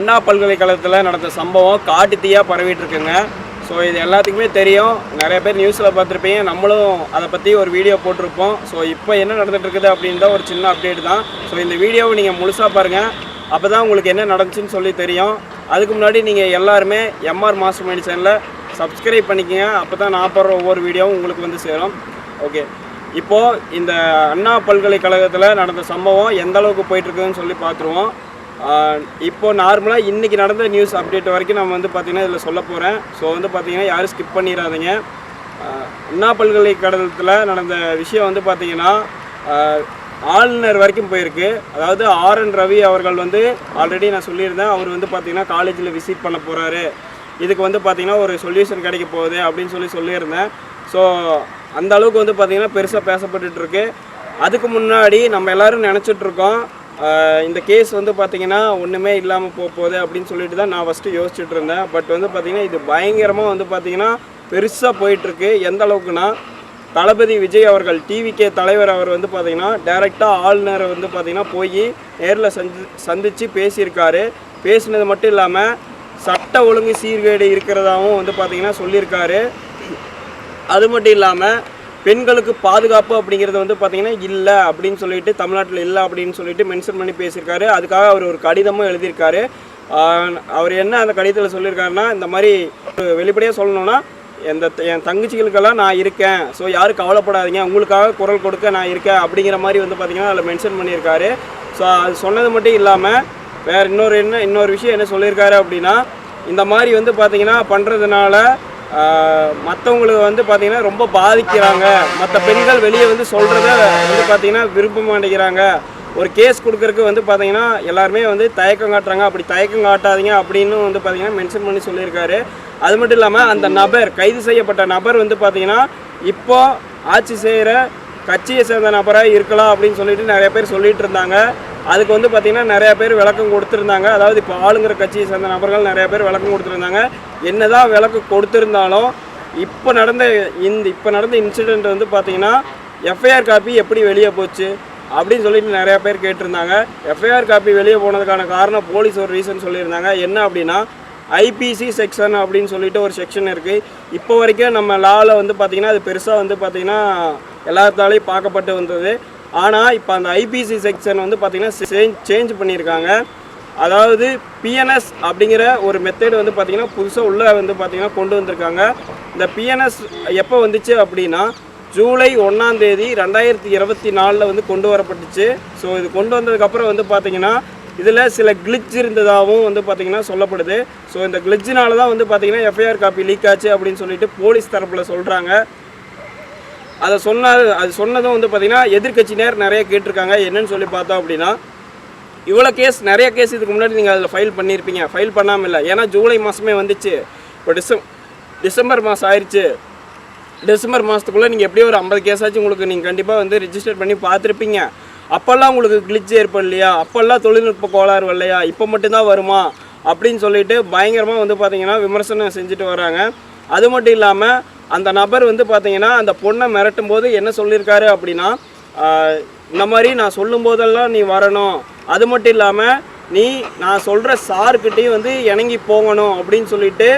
அண்ணா பல்கலைக்கழகத்தில் நடந்த சம்பவம் காட்டு தீயாக பரவிட்டு இருக்குங்க ஸோ இது எல்லாத்துக்குமே தெரியும். நிறைய பேர் நியூஸில் பார்த்துருப்பீங்க. நம்மளும் அதை பற்றி ஒரு வீடியோ போட்டிருப்போம். ஸோ இப்போ என்ன நடந்துட்டு இருக்குது ஒரு சின்ன அப்டேட் தான். ஸோ இந்த வீடியோவை நீங்கள் முழுசாக பாருங்கள் அப்போ தான் உங்களுக்கு என்ன நடந்துச்சுன்னு சொல்லி தெரியும். அதுக்கு முன்னாடி நீங்கள் எல்லாருமே எம்ஆர் மாஸ்டர் மைண்ட் சேனலில் சப்ஸ்கிரைப் பண்ணிக்கங்க. அப்போ தான் நான் போடுற ஒவ்வொரு வீடியோவும் உங்களுக்கு வந்து சேரும். ஓகே இப்போது இந்த அண்ணா பல்கலைக்கழகத்தில் நடந்த சம்பவம் எந்த அளவுக்கு சொல்லி பார்த்துருவோம். இப்போ நார்மலாக இன்றைக்கி நடந்த நியூஸ் அப்டேட் வரைக்கும் நம்ம வந்து பார்த்திங்கன்னா இதில் சொல்ல போகிறேன் ஸோ வந்து பார்த்திங்கன்னா யாரும் ஸ்கிப் பண்ணிடாதீங்க அண்ணா பல்கலைக்கழகத்தில் நடந்த விஷயம் வந்து பார்த்திங்கன்னா ஆளுநர் வரைக்கும் போயிருக்கு. அதாவது ஆர் என் ரவி அவர்கள் வந்து ஆல்ரெடி நான் சொல்லியிருந்தேன். அவர் வந்து பார்த்திங்கன்னா காலேஜில் விசிட் பண்ண போகிறாரு இதுக்கு வந்து பார்த்திங்கன்னா ஒரு சொல்யூஷன் கிடைக்க போகுது அப்படின்னு சொல்லி சொல்லியிருந்தேன். ஸோ அந்த அளவுக்கு வந்து பார்த்திங்கன்னா பெருசாக பேசப்பட்டுருக்கு அதுக்கு முன்னாடி நம்ம எல்லாரும் நினச்சிட்டு இருக்கோம். இந்த கேஸ் வந்து பார்த்தீங்கன்னா ஒன்றுமே இல்லாமல் போக போகுது அப்படின்னு சொல்லிட்டு தான் நான் ஃபஸ்ட்டு யோசிச்சுட்டு இருந்தேன். பட் வந்து பார்த்தீங்கன்னா இது பயங்கரமாக வந்து பார்த்தீங்கன்னா பெருசாக போயிட்டுருக்கு. எந்த அளவுக்குன்னா தளபதி விஜய் அவர்கள் டிவிகே தலைவர் அவர் வந்து பார்த்தீங்கன்னா டைரெக்டாக ஆளுநரை வந்து பார்த்தீங்கன்னா போய் நேரில் சந்தி சந்தித்து பேசியிருக்காரு. பேசினது மட்டும் இல்லாமல் சட்ட ஒழுங்கு சீர்கேடு இருக்கிறதாகவும் வந்து பார்த்தீங்கன்னா சொல்லியிருக்காரு. அது மட்டும் இல்லாமல் பெண்களுக்கு பாதுகாப்பு அப்படிங்கிறது வந்து பார்த்தீங்கன்னா இல்லை அப்படின்னு சொல்லிட்டு தமிழ்நாட்டில் இல்லை அப்படின்னு சொல்லிட்டு மென்ஷன் பண்ணி பேசியிருக்காரு. அதுக்காக அவர் ஒரு கடிதமும் எழுதியிருக்காரு. அவர் என்ன அந்த கடிதத்தில் சொல்லியிருக்காருன்னா இந்த மாதிரி வெளிப்படையாக சொல்லணும்னா எந்த என் தங்கச்சிகளுக்கெல்லாம் நான் இருக்கேன். ஸோ யாரும் கவலைப்படாதீங்க. உங்களுக்காக குரல் கொடுக்க நான் இருக்கேன் அப்படிங்கிற மாதிரி வந்து பார்த்தீங்கன்னா அதில் மென்ஷன் பண்ணியிருக்காரு. ஸோ அது சொன்னது மட்டும் இல்லாமல் வேறு இன்னொரு என்ன இன்னொரு விஷயம் என்ன சொல்லியிருக்காரு அப்படின்னா இந்த மாதிரி வந்து பார்த்தீங்கன்னா பண்ணுறதுனால மற்றவங்களுக்கு வந்து பார்த்திங்கன்னா ரொம்ப பாதிக்கிறாங்க. மற்ற பெண்கள் வெளியே வந்து சொல்கிறத வந்து பார்த்தீங்கன்னா விரும்ப மாட்டேங்கிறாங்க. ஒரு கேஸ் கொடுக்கறதுக்கு வந்து பார்த்தீங்கன்னா எல்லாருமே வந்து தயக்கம் காட்டுறாங்க. அப்படி தயக்கம் காட்டாதீங்க அப்படின்னு வந்து பார்த்தீங்கன்னா மென்ஷன் பண்ணி சொல்லியிருக்காரு. அது மட்டும் இல்லாமல் அந்த நபர் கைது செய்யப்பட்ட நபர் வந்து பார்த்தீங்கன்னா இப்போ ஆட்சி செய்கிற கட்சியை சேர்ந்த நபராக இருக்கலாம் அப்படின்னு சொல்லிட்டு நிறைய பேர் சொல்லிட்டு இருந்தாங்க. அதுக்கு வந்து பார்த்திங்கன்னா நிறைய பேர் விளக்கம் கொடுத்துருந்தாங்க. அதாவது இப்போ ஆளுங்கிற கட்சியை சேர்ந்த நபர்கள் நிறைய பேர் விளக்கம் கொடுத்துருந்தாங்க. என்னதான் விளக்கு கொடுத்துருந்தாலும் இப்போ நடந்த இந்த இப்போ நடந்த இன்சிடெண்ட் வந்து பார்த்திங்கன்னா எஃப்ஐஆர் காப்பி எப்படி வெளியே போச்சு அப்படின்னு சொல்லிட்டு நிறையா பேர் கேட்டிருந்தாங்க. எஃப்ஐஆர் காப்பி வெளியே போனதுக்கான காரணம் போலீஸ் ஒரு ரீசன் சொல்லியிருந்தாங்க. என்ன அப்படின்னா ஐபிசி செக்ஷன் அப்படின்னு சொல்லிட்டு ஒரு செக்ஷன் இருக்குது இப்போ வரைக்கும் நம்ம லாவில் வந்து பார்த்திங்கன்னா அது பெருசாக வந்து பார்த்திங்கன்னா எல்லாத்தாலையும் பார்க்கப்பட்டு வந்தது. ஆனால் இப்போ அந்த ஐபிசி செக்ஷன் வந்து பார்த்திங்கன்னா சேஞ்ச் சேஞ்ச் பண்ணியிருக்காங்க. அதாவது பிஎன்எஸ் அப்படிங்கிற ஒரு மெத்தேடு வந்து பார்த்திங்கன்னா புதுசாக உள்ளே வந்து பார்த்திங்கன்னா கொண்டு வந்திருக்காங்க. இந்த பிஎன்எஸ் எப்போ வந்துச்சு அப்படின்னா ஜூலை ஒன்றாந்தேதி ரெண்டாயிரத்தி இருபத்தி நாலில் வந்து கொண்டு வரப்பட்டுச்சு. ஸோ இது கொண்டு வந்ததுக்கப்புறம் வந்து பார்த்திங்கன்னா இதில் சில கிளிச் இருந்ததாகவும் வந்து பார்த்திங்கன்னா சொல்லப்படுது. ஸோ இந்த கிளிச்சினால தான் வந்து பார்த்திங்கன்னா எஃப்ஐஆர் காப்பி லீக் ஆச்சு அப்படின்னு சொல்லிட்டு போலீஸ் தரப்பில் சொல்கிறாங்க அதை சொன்ன அது சொன்னதும் வந்து பார்த்திங்கன்னா எதிர்க்கட்சியினர் நிறைய கேட்டிருக்காங்க. என்னன்னு சொல்லி பார்த்தோம் அப்படின்னா இவ்வளோ கேஸ் நிறைய கேஸ் இதுக்கு முன்னாடி நீங்கள் அதில் ஃபைல் பண்ணியிருப்பீங்க. ஃபைல் பண்ணாமல் இல்லை. ஏன்னா ஜூலை மாதமே வந்துச்சு. இப்போ டிசம் டிசம்பர் மாதம் ஆயிடுச்சு டிசம்பர் மாதத்துக்குள்ளே நீங்கள் எப்படியும் ஒரு ஐம்பது கேஸாச்சும் உங்களுக்கு. நீங்கள் கண்டிப்பாக வந்து ரிஜிஸ்டர் பண்ணி பார்த்துருப்பீங்க. அப்போல்லாம் உங்களுக்கு கிளிச் ஏற்படலையா அப்போல்லாம் தொழில்நுட்ப கோளாறு வரலையா? இப்போ மட்டும்தான் வருமா? அப்படின்னு சொல்லிட்டு பயங்கரமாக வந்து பார்த்தீங்கன்னா விமர்சனம் செஞ்சுட்டு வராங்க. அது மட்டும் இல்லாமல் அந்த நபர் வந்து பார்த்தீங்கன்னா அந்த பொண்ணை மிரட்டும் போது என்ன சொல்லியிருக்காரு அப்படின்னா இந்த மாதிரி நான் சொல்லும் போதெல்லாம் நீ வரணும். அது மட்டும் இல்லாமல் நீ நான் சொல்கிற சார்கிட்டையும் வந்து இணங்கி போகணும் அப்படின்னு சொல்லிட்டு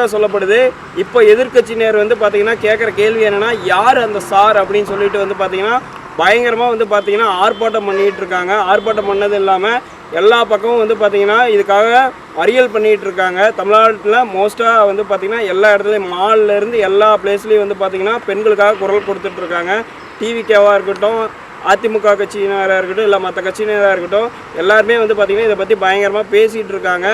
தான் சொல்லப்படுது. இப்போ எதிர்க்கட்சியினர் வந்து பார்த்தீங்கன்னா கேட்குற கேள்வி என்னன்னா யார் அந்த சார் அப்படின்னு சொல்லிட்டு வந்து பார்த்தீங்கன்னா பயங்கரமாக வந்து பார்த்தீங்கன்னா ஆர்ப்பாட்டம் பண்ணிகிட்டு இருக்காங்க. ஆர்ப்பாட்டம் பண்ணது இல்லாமல் எல்லா பக்கமும் வந்து பார்த்திங்கன்னா இதுக்காக அறியல் பண்ணிகிட்டு இருக்காங்க. தமிழ்நாட்டில் மோஸ்ட்டாக வந்து பார்த்திங்கன்னா எல்லா இடத்துலையும் மால்ல இருந்து எல்லா பிளேஸ்லேயும் வந்து பார்த்தீங்கன்னா பெண்களுக்காக குரல் கொடுத்துட்ருக்காங்க டிவி கேவாக இருக்கட்டும் அதிமுக கட்சியினராக இருக்கட்டும் இல்லை மற்ற கட்சியினராக இருக்கட்டும் எல்லாருமே வந்து பார்த்திங்கன்னா இதை பற்றி பயங்கரமாக பேசிகிட்டு இருக்காங்க.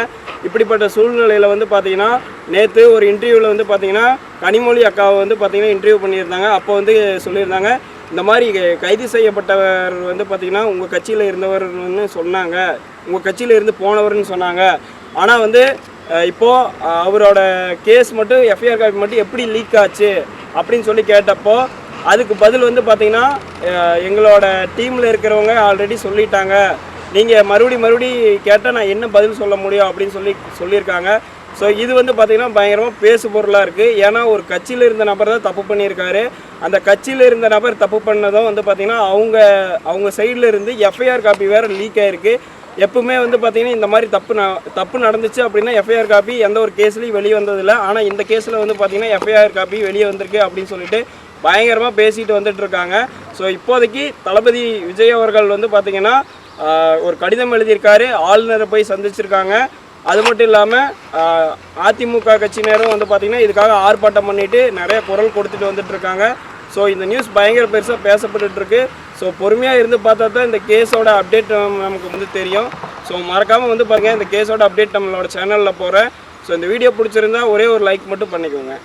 இப்படிப்பட்ட சூழ்நிலையில் வந்து பார்த்திங்கன்னா நேற்று ஒரு இன்டர்வியூவில் வந்து பார்த்திங்கன்னா கனிமொழி அக்காவை வந்து பார்த்திங்கன்னா இன்டர்வியூ பண்ணியிருந்தாங்க. அப்போ வந்து சொல்லியிருந்தாங்க இந்த மாதிரி கைது செய்யப்பட்டவர் வந்து பார்த்திங்கன்னா உங்கள் கட்சியில் இருந்தவர்னு சொன்னாங்க. உங்கள் கட்சியில் இருந்து போனவர்னு சொன்னாங்க. ஆனால் வந்து இப்போது அவரோட கேஸ் மட்டும் எஃப்ஐஆர் காப்பி மட்டும் எப்படி லீக் ஆச்சு? அப்படின்னு சொல்லி கேட்டப்போ அதுக்கு பதில் வந்து பார்த்தீங்கன்னா எங்களோட டீமில் இருக்கிறவங்க ஆல்ரெடி சொல்லிட்டாங்க. நீங்கள் மறுபடி மறுபடி கேட்டால் நான் என்ன பதில் சொல்ல முடியும் அப்படின்னு சொல்லி சொல்லியிருக்காங்க. ஸோ இது வந்து பார்த்திங்கன்னா பயங்கரமாக பேசு பொருளாக இருக்குது ஏன்னா ஒரு கட்சியில் இருந்த நபர் தான் தப்பு பண்ணியிருக்காரு. அந்த கட்சியில் இருந்த நபர் தப்பு பண்ணதும் வந்து பார்த்திங்கன்னா அவங்க அவங்க சைடில் இருந்து எஃப்ஐஆர் காப்பி வேறு லீக் ஆகிருக்கு எப்பவுமே வந்து பார்த்திங்கன்னா இந்த மாதிரி தப்பு ந- தப்பு நடந்துச்சு அப்படின்னா எஃப்ஐஆர் காப்பி எந்த ஒரு கேஸ்லையும் வெளியே வந்ததில்லை. ஆனால் இந்த கேஸில் வந்து பார்த்தீங்கன்னா எஃப்ஐஆர் காப்பி வெளியே வந்திருக்கு அப்படின்னு சொல்லிட்டு பயங்கரமாக பேசிட்டு வந்துட்டு இருக்காங்க. ஸோ இப்போதைக்கு தளபதி விஜய் அவர்கள் வந்து பார்த்தீங்கன்னா ஒரு கடிதம் எழுதியிருக்காரு. ஆளுநரை போய் சந்திச்சிருக்காங்க. அது மட்டும் இல்லாமல் அதிமுக கட்சியினரும் வந்து பார்த்திங்கன்னா இதுக்காக ஆர்ப்பாட்டம் பண்ணிவிட்டு நிறைய குரல் கொடுத்துட்டு வந்துட்டுருக்காங்க ஸோ இந்த நியூஸ் பயங்கர பெருசாக பேசப்பட்டுருக்கு ஸோ பொறுமையாக இருந்து பார்த்தா தான் இந்த கேஸோட அப்டேட் நமக்கு வந்து தெரியும். ஸோ மறக்காமல் வந்து பாருங்கள் இந்த கேஸோட அப்டேட் நம்மளோட சேனலில் போகிறேன் ஸோ இந்த வீடியோ பிடிச்சிருந்தா ஒரே ஒரு லைக் மட்டும் பண்ணிக்கோங்க.